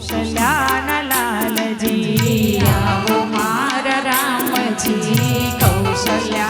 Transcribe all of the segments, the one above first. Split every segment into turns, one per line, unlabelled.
સલાના લાલજી આવો મારા રામજી કૌશલ્યા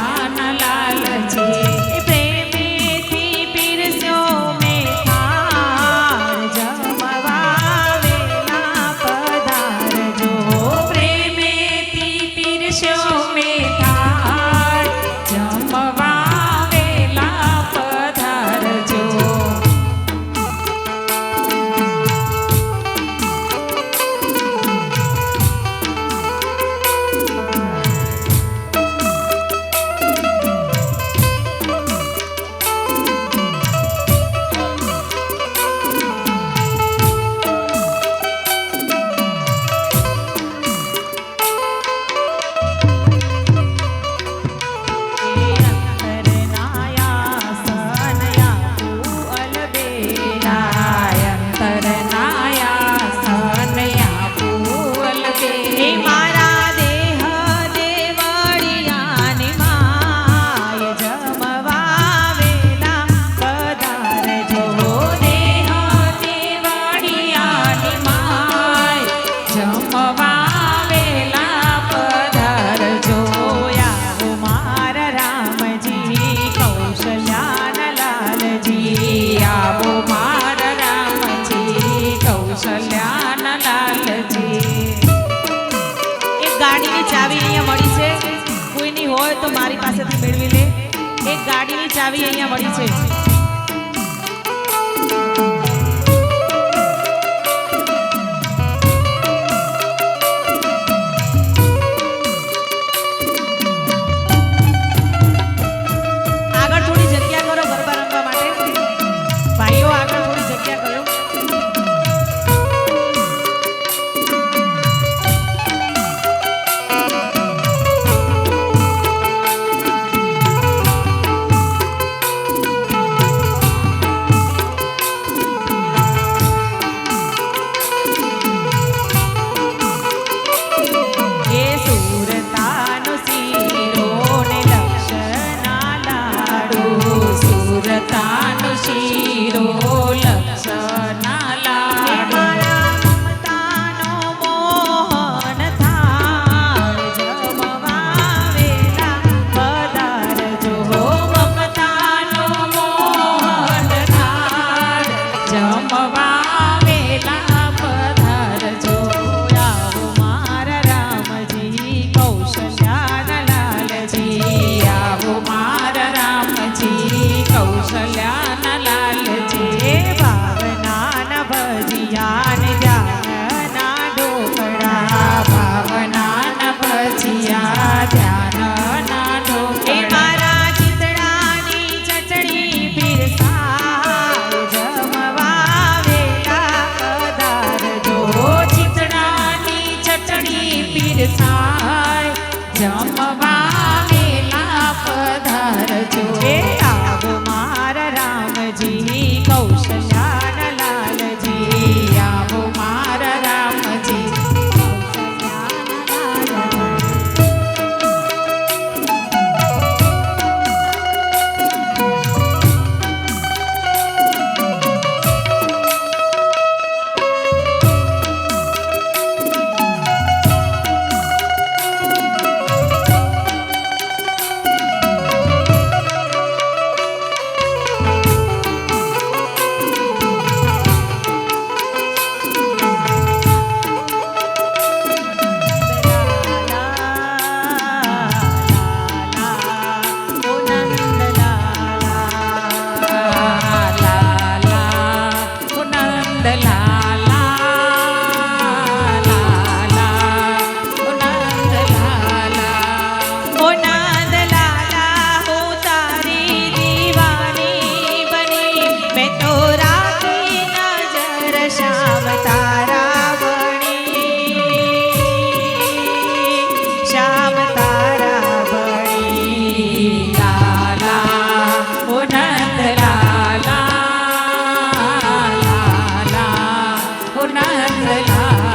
કાનલાલજી એક ગાડીની ચાવી અહીંયા મળી છે. કોઈની હોય તો મારી પાસેથી મેળવી લે. એક ગાડીની ચાવી અહીંયા મળી છે. Yeah. bailar.